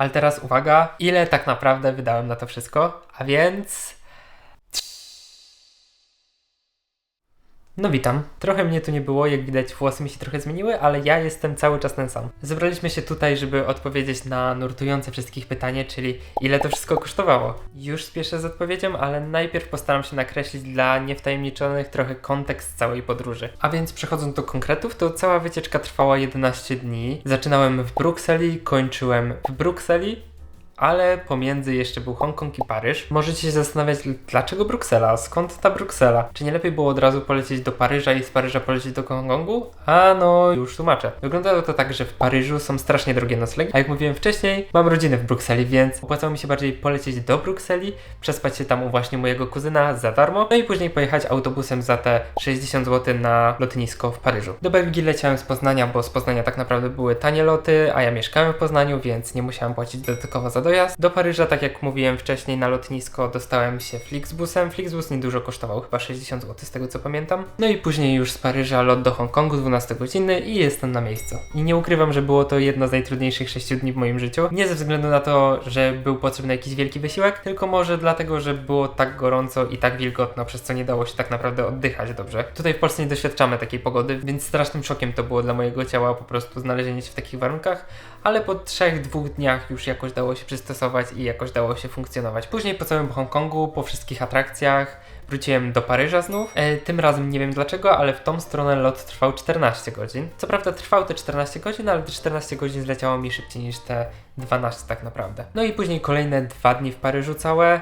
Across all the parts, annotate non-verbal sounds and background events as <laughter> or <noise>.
Ale teraz uwaga, ile tak naprawdę wydałem na to wszystko? A więc No witam. Trochę mnie tu nie było, jak widać włosy mi się trochę zmieniły, ale ja jestem cały czas ten sam. Zebraliśmy się tutaj, żeby odpowiedzieć na nurtujące wszystkich pytanie, czyli ile to wszystko kosztowało. Już spieszę z odpowiedzią, ale najpierw postaram się nakreślić dla niewtajemniczonych trochę kontekst całej podróży. A więc przechodząc do konkretów, to cała wycieczka trwała 11 dni. Zaczynałem w Brukseli, kończyłem w Brukseli, ale pomiędzy jeszcze był Hongkong i Paryż. Możecie się zastanawiać, dlaczego Bruksela? Skąd ta Bruksela? Czy nie lepiej było od razu polecieć do Paryża i z Paryża polecieć do Hongkongu? A no, już tłumaczę. Wyglądało to tak, że w Paryżu są strasznie drogie noclegi, a jak mówiłem wcześniej, mam rodzinę w Brukseli, więc opłacało mi się bardziej polecieć do Brukseli, przespać się tam u właśnie mojego kuzyna za darmo, no i później pojechać autobusem za te 60 zł na lotnisko w Paryżu. Do Belgii leciałem z Poznania, bo z Poznania tak naprawdę były tanie loty, a ja mieszkałem w Poznaniu, więc nie musiałem płacić dodatkowo za dojazd. Do Paryża, tak jak mówiłem wcześniej, na lotnisko dostałem się Flixbusem. Flixbus niedużo kosztował, chyba 60 zł z tego co pamiętam. No i później już z Paryża lot do Hongkongu 12 godziny i jestem na miejscu. I nie ukrywam, że było to jedno z najtrudniejszych 6 dni w moim życiu. Nie ze względu na to, że był potrzebny jakiś wielki wysiłek, tylko może dlatego, że było tak gorąco i tak wilgotno, przez co nie dało się tak naprawdę oddychać dobrze. Tutaj w Polsce nie doświadczamy takiej pogody, więc strasznym szokiem to było dla mojego ciała po prostu znalezienie się w takich warunkach, ale po 3-2 dniach już jakoś dało się przystosować i jakoś dało się funkcjonować. Później po całym Hongkongu, po wszystkich atrakcjach, wróciłem do Paryża znów. E, tym razem nie wiem dlaczego, ale w tą stronę lot trwał 14 godzin. Co prawda trwał te 14 godzin, ale te 14 godzin zleciało mi szybciej niż te 12 tak naprawdę. No i później kolejne dwa dni w Paryżu całe.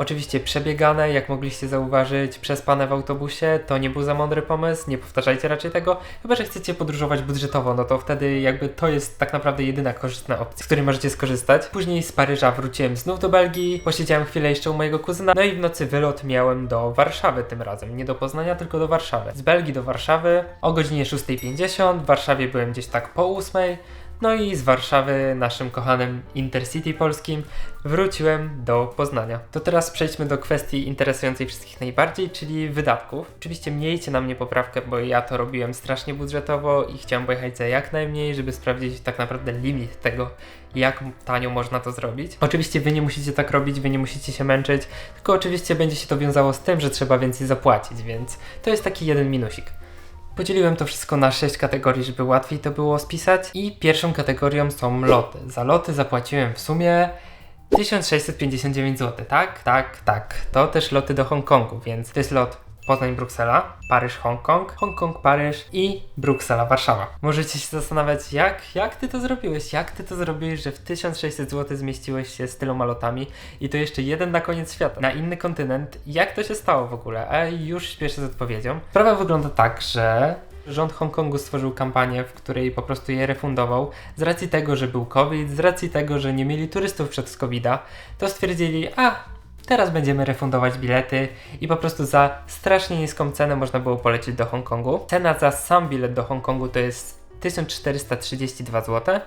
Oczywiście przebiegane, jak mogliście zauważyć, przespane w autobusie, to nie był za mądry pomysł, nie powtarzajcie raczej tego, chyba że chcecie podróżować budżetowo, no to wtedy jakby to jest tak naprawdę jedyna korzystna opcja, z której możecie skorzystać. Później z Paryża wróciłem znów do Belgii, posiedziałem chwilę jeszcze u mojego kuzyna, no i w nocy wylot miałem do Warszawy tym razem, nie do Poznania, tylko do Warszawy. Z Belgii do Warszawy o godzinie 6.50, w Warszawie byłem gdzieś tak po 8.00, no i z Warszawy, naszym kochanym Intercity polskim, wróciłem do Poznania. To teraz przejdźmy do kwestii interesującej wszystkich najbardziej, czyli wydatków. Oczywiście miejcie na mnie poprawkę, bo ja to robiłem strasznie budżetowo i chciałem pojechać za jak najmniej, żeby sprawdzić tak naprawdę limit tego, jak tanio można to zrobić. Oczywiście wy nie musicie tak robić, wy nie musicie się męczyć, tylko oczywiście będzie się to wiązało z tym, że trzeba więcej zapłacić, więc to jest taki jeden minusik. Podzieliłem to wszystko na 6 kategorii, żeby łatwiej to było spisać. I pierwszą kategorią są loty. Za loty zapłaciłem w sumie 1659 zł, tak? Tak, tak. To też loty do Hongkongu, więc to jest lot Poznań, Bruksela, Paryż, Hongkong, Hongkong, Paryż i Bruksela, Warszawa. Możecie się zastanawiać, jak, jak ty to zrobiłeś? Jak ty to zrobiłeś, że w 1600 zł zmieściłeś się z tyloma lotami i to jeszcze jeden na koniec świata, na inny kontynent? Jak to się stało w ogóle? A już śpieszę z odpowiedzią. Sprawa wygląda tak, że Rząd Hongkongu stworzył kampanię, w której po prostu je refundował. Z racji tego, że był COVID, z racji tego, że nie mieli turystów przed COVID-a, to stwierdzili, a teraz będziemy refundować bilety i po prostu za strasznie niską cenę można było polecieć do Hongkongu. Cena za sam bilet do Hongkongu to jest 1432 zł.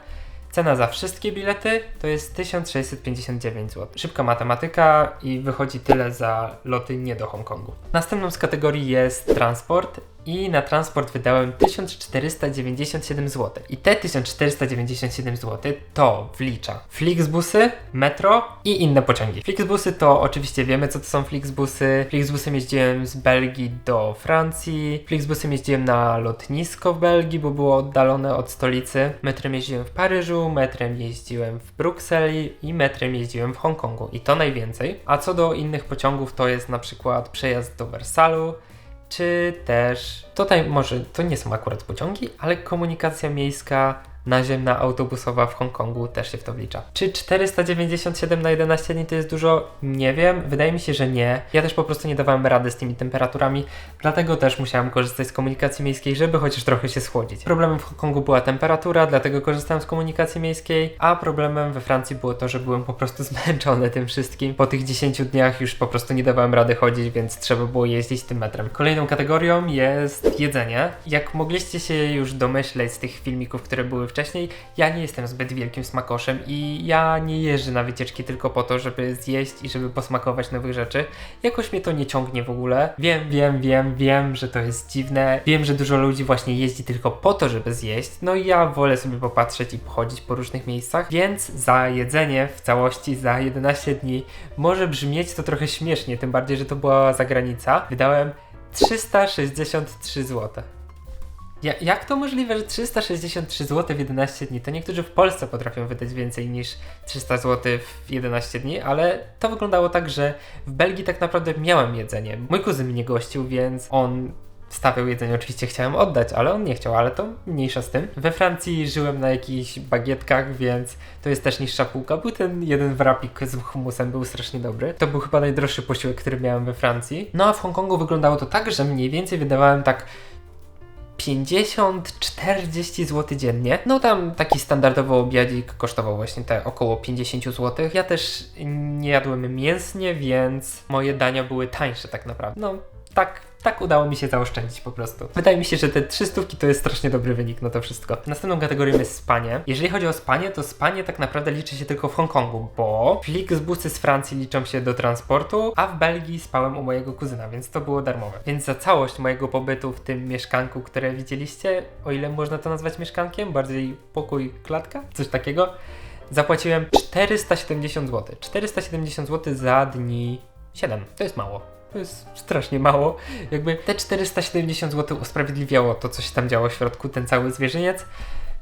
Cena za wszystkie bilety to jest 1659 zł. Szybka matematyka i wychodzi tyle za loty nie do Hongkongu. Następną z kategorii jest transport i na transport wydałem 1497 zł. I te 1497 zł to wlicza Flixbusy, metro i inne pociągi. Flixbusy to oczywiście wiemy co to są Flixbusy. Flixbusem jeździłem z Belgii do Francji. Flixbusem jeździłem na lotnisko w Belgii, bo było oddalone od stolicy. Metrem jeździłem w Paryżu, metrem jeździłem w Brukseli i metrem jeździłem w Hongkongu. I to najwięcej. A co do innych pociągów to jest na przykład przejazd do Wersalu, czy też tutaj może to nie są akurat pociągi, ale komunikacja miejska naziemna autobusowa w Hongkongu też się w to wlicza. Czy 497 na 11 dni to jest dużo? Nie wiem. Wydaje mi się, że nie. Ja też po prostu nie dawałem rady z tymi temperaturami, dlatego też musiałem korzystać z komunikacji miejskiej, żeby chociaż trochę się schłodzić. Problemem w Hongkongu była temperatura, dlatego korzystałem z komunikacji miejskiej, a problemem we Francji było to, że byłem po prostu <laughs> zmęczony tym wszystkim. Po tych 10 dniach już po prostu nie dawałem rady chodzić, więc trzeba było jeździć tym metrem. Kolejną kategorią jest jedzenie. Jak mogliście się już domyśleć z tych filmików, które były wcześniej, ja nie jestem zbyt wielkim smakoszem i ja nie jeżdżę na wycieczki tylko po to, żeby zjeść i żeby posmakować nowych rzeczy. Jakoś mnie to nie ciągnie w ogóle. Wiem, wiem, wiem, wiem, że to jest dziwne. Wiem, że dużo ludzi właśnie jeździ tylko po to, żeby zjeść. No i ja wolę sobie popatrzeć i pochodzić po różnych miejscach, więc za jedzenie w całości za 11 dni może brzmieć to trochę śmiesznie, tym bardziej, że to była zagranica. Wydałem 363 zł. Ja, jak to możliwe, że 363 zł w 11 dni? To niektórzy w Polsce potrafią wydać więcej niż 300 zł w 11 dni, ale to wyglądało tak, że w Belgii tak naprawdę miałem jedzenie. Mój kuzyn mnie gościł, więc on stawiał jedzenie, oczywiście chciałem oddać, ale on nie chciał, ale to mniejsza z tym. We Francji żyłem na jakichś bagietkach, więc to jest też niższa półka. Był ten jeden wrapik z hummusem, był strasznie dobry. To był chyba najdroższy posiłek, który miałem we Francji. No a w Hongkongu wyglądało to tak, że mniej więcej wydawałem tak 50-40 zł dziennie. No tam taki standardowy obiadzik kosztował właśnie te około 50 zł. Ja też nie jadłem mięsnie, więc moje dania były tańsze tak naprawdę. No tak, tak udało mi się zaoszczędzić po prostu. Wydaje mi się, że te 300 to jest strasznie dobry wynik na to wszystko. Następną kategorią jest spanie. Jeżeli chodzi o spanie, to spanie tak naprawdę liczy się tylko w Hongkongu, bo Flixbusy z Francji liczą się do transportu, a w Belgii spałem u mojego kuzyna, więc to było darmowe. Więc za całość mojego pobytu w tym mieszkanku, które widzieliście, o ile można to nazwać mieszkankiem, bardziej pokój, klatka, coś takiego, zapłaciłem 470 zł. 470 zł za dni 7. To jest mało. To jest strasznie mało. Jakby te 470 zł usprawiedliwiało to, co się tam działo w środku, ten cały zwierzyniec,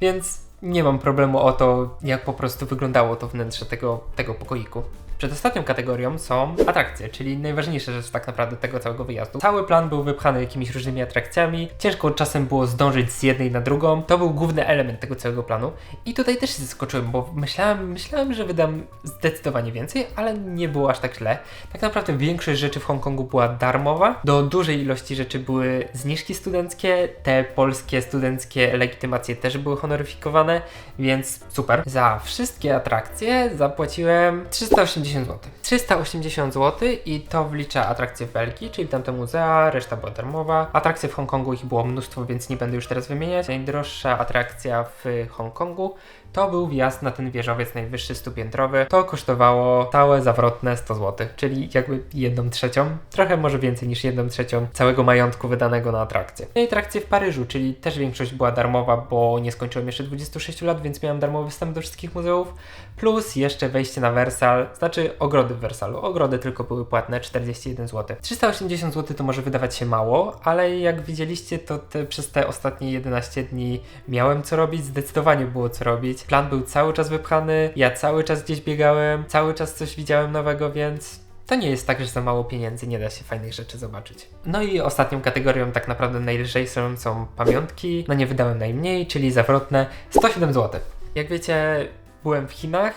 więc nie mam problemu o to, jak po prostu wyglądało to wnętrze tego, tego pokoiku. Przedostatnią kategorią są atrakcje, czyli najważniejsze rzecz tak naprawdę tego całego wyjazdu. Cały plan był wypchany jakimiś różnymi atrakcjami, ciężko czasem było zdążyć z jednej na drugą. To był główny element tego całego planu. I tutaj też się zaskoczyłem, bo myślałem, myślałem, że wydam zdecydowanie więcej, ale nie było aż tak źle. Tak naprawdę większość rzeczy w Hongkongu była darmowa. Do dużej ilości rzeczy były zniżki studenckie, te polskie studenckie legitymacje też były honoryfikowane, więc super. Za wszystkie atrakcje zapłaciłem 380 380 zł. 380 zł i to wlicza atrakcje w Belgii, czyli tamte muzea, reszta była darmowa. Atrakcje w Hongkongu ich było mnóstwo, więc nie będę już teraz wymieniać. Najdroższa atrakcja w Hongkongu to był wjazd na ten wieżowiec najwyższy stupiętrowy. To kosztowało całe zawrotne 100 zł, czyli jakby jedną trzecią, trochę może więcej niż jedną trzecią całego majątku wydanego na atrakcję. No i atrakcje w Paryżu, czyli też większość była darmowa, bo nie skończyłem jeszcze 26 lat, więc miałem darmowy wstęp do wszystkich muzeów, plus jeszcze wejście na Wersal, znaczy ogrody w Wersalu. Ogrody tylko były płatne 41 zł. 380 zł to może wydawać się mało, ale jak widzieliście, to te, przez te ostatnie 11 dni miałem co robić, zdecydowanie było co robić. Plan był cały czas wypchany, ja cały czas gdzieś biegałem, cały czas coś widziałem nowego, więc to nie jest tak, że za mało pieniędzy nie da się fajnych rzeczy zobaczyć. No i ostatnią kategorią, tak naprawdę najlżejszą są pamiątki. No nie wydałem najmniej, czyli zawrotne 107 zł. Jak wiecie, byłem w Chinach,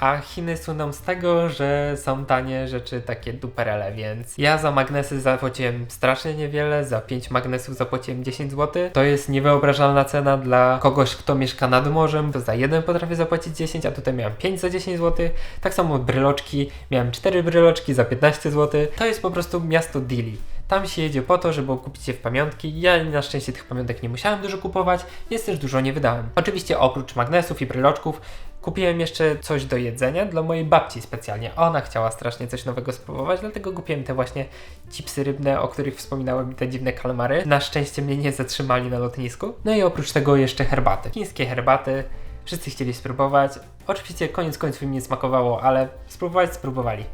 a Chiny słyną z tego, że są tanie rzeczy takie duperele, więc ja za magnesy zapłaciłem strasznie niewiele, za 5 magnesów zapłaciłem 10 zł. To jest niewyobrażalna cena dla kogoś, kto mieszka nad morzem, to za jeden potrafię zapłacić 10, a tutaj miałem 5 za 10 zł. Tak samo bryloczki, miałem 4 bryloczki za 15 zł. To jest po prostu miasto Dili. Tam się jedzie po to, żeby kupić je w pamiątki. Ja na szczęście tych pamiątek nie musiałem dużo kupować, więc też dużo nie wydałem. Oczywiście oprócz magnesów i bryloczków kupiłem jeszcze coś do jedzenia dla mojej babci specjalnie. Ona chciała strasznie coś nowego spróbować, dlatego kupiłem te właśnie chipsy rybne, o których wspominałem, te dziwne kalmary. Na szczęście mnie nie zatrzymali na lotnisku. No i oprócz tego jeszcze herbaty. Chińskie herbaty. Wszyscy chcieli spróbować. Oczywiście koniec końców im nie smakowało, ale spróbować spróbowali.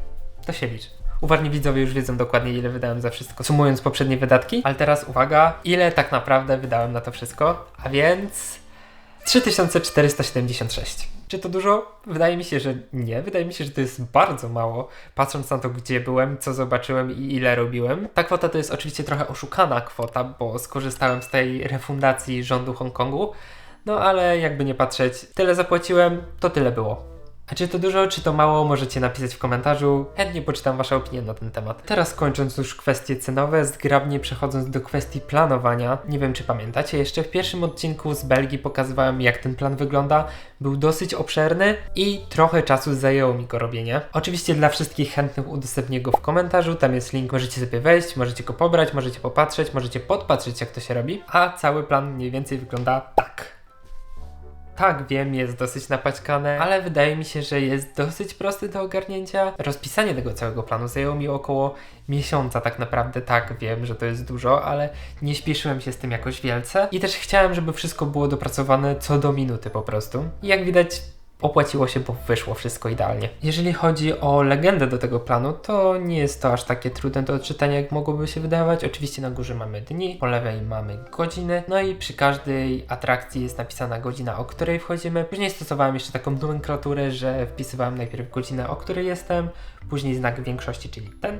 To się liczy. Uważni widzowie już wiedzą dokładnie ile wydałem za wszystko, sumując poprzednie wydatki. Ale teraz uwaga, ile tak naprawdę wydałem na to wszystko? A więc 3476. Czy to dużo? Wydaje mi się, że nie. Wydaje mi się, że to jest bardzo mało, patrząc na to, gdzie byłem, co zobaczyłem i ile robiłem. Ta kwota to jest oczywiście trochę oszukana kwota, bo skorzystałem z tej refundacji rządu Hongkongu. No ale jakby nie patrzeć, tyle zapłaciłem, to tyle było. A czy to dużo, czy to mało, możecie napisać w komentarzu. Chętnie poczytam Wasze opinie na ten temat. Teraz kończąc już kwestie cenowe, zgrabnie przechodząc do kwestii planowania. Nie wiem, czy pamiętacie, jeszcze w pierwszym odcinku z Belgii pokazywałem, jak ten plan wygląda. Był dosyć obszerny i trochę czasu zajęło mi go robienie. Oczywiście dla wszystkich chętnych udostępnię go w komentarzu, tam jest link, możecie sobie wejść, możecie go pobrać, możecie popatrzeć, możecie podpatrzeć, jak to się robi. A cały plan mniej więcej wygląda tak. Tak, wiem, jest dosyć napaćkane, ale wydaje mi się, że jest dosyć prosty do ogarnięcia. Rozpisanie tego całego planu zajęło mi około miesiąca tak naprawdę. Tak, wiem, że to jest dużo, ale nie śpieszyłem się z tym jakoś wielce. I też chciałem, żeby wszystko było dopracowane co do minuty po prostu. I jak widać, opłaciło się, bo wyszło wszystko idealnie. Jeżeli chodzi o legendę do tego planu, to nie jest to aż takie trudne do odczytania, jak mogłoby się wydawać. Oczywiście na górze mamy dni, po lewej mamy godziny, no i przy każdej atrakcji jest napisana godzina, o której wchodzimy. Później stosowałem jeszcze taką nomenklaturę, że wpisywałem najpierw godzinę, o której jestem, później znak większości, czyli ten,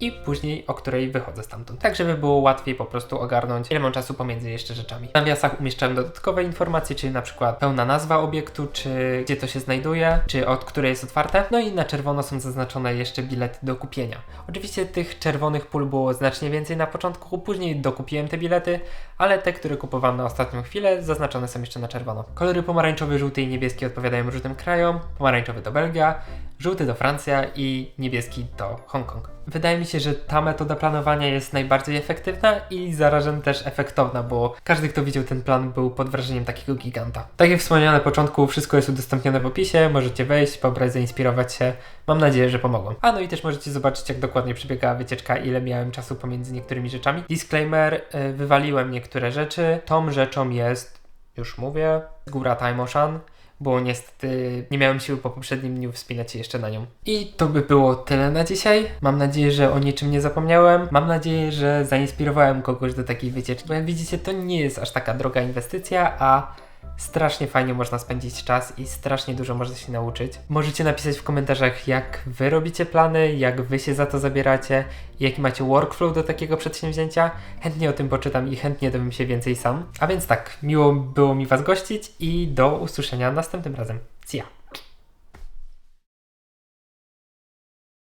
i później o której wychodzę stamtąd. Tak, żeby było łatwiej po prostu ogarnąć, ile mam czasu pomiędzy jeszcze rzeczami. W nawiasach umieszczałem dodatkowe informacje, czyli na przykład pełna nazwa obiektu, czy gdzie to się znajduje, czy od której jest otwarte. No i na czerwono są zaznaczone jeszcze bilety do kupienia. Oczywiście tych czerwonych pól było znacznie więcej na początku, później dokupiłem te bilety, ale te, które kupowałem na ostatnią chwilę, zaznaczone są jeszcze na czerwono. Kolory pomarańczowy, żółty i niebieski odpowiadają różnym krajom. Pomarańczowy to Belgia, żółty to Francja i niebieski to Hongkong. Wydaje mi się, że ta metoda planowania jest najbardziej efektywna i zarazem też efektowna, bo każdy, kto widział ten plan, był pod wrażeniem takiego giganta. Tak jak wspomniałem na początku, wszystko jest udostępnione w opisie, możecie wejść, pobrać, zainspirować się. Mam nadzieję, że pomogłem. A no i też możecie zobaczyć, jak dokładnie przebiegała wycieczka, ile miałem czasu pomiędzy niektórymi rzeczami. Disclaimer, yy, wywaliłem niektóre rzeczy. Tą rzeczą jest, już mówię, góra Time Ocean bo niestety nie miałem siły po poprzednim dniu wspinać się jeszcze na nią. I to by było tyle na dzisiaj. Mam nadzieję, że o niczym nie zapomniałem. Mam nadzieję, że zainspirowałem kogoś do takiej wycieczki, bo jak widzicie, to nie jest aż taka droga inwestycja, a strasznie fajnie można spędzić czas i strasznie dużo można się nauczyć. Możecie napisać w komentarzach, jak wy robicie plany, jak wy się za to zabieracie, jaki macie workflow do takiego przedsięwzięcia. Chętnie o tym poczytam i chętnie dowiem się więcej sam. A więc tak, miło było mi was gościć i do usłyszenia następnym razem. See ya!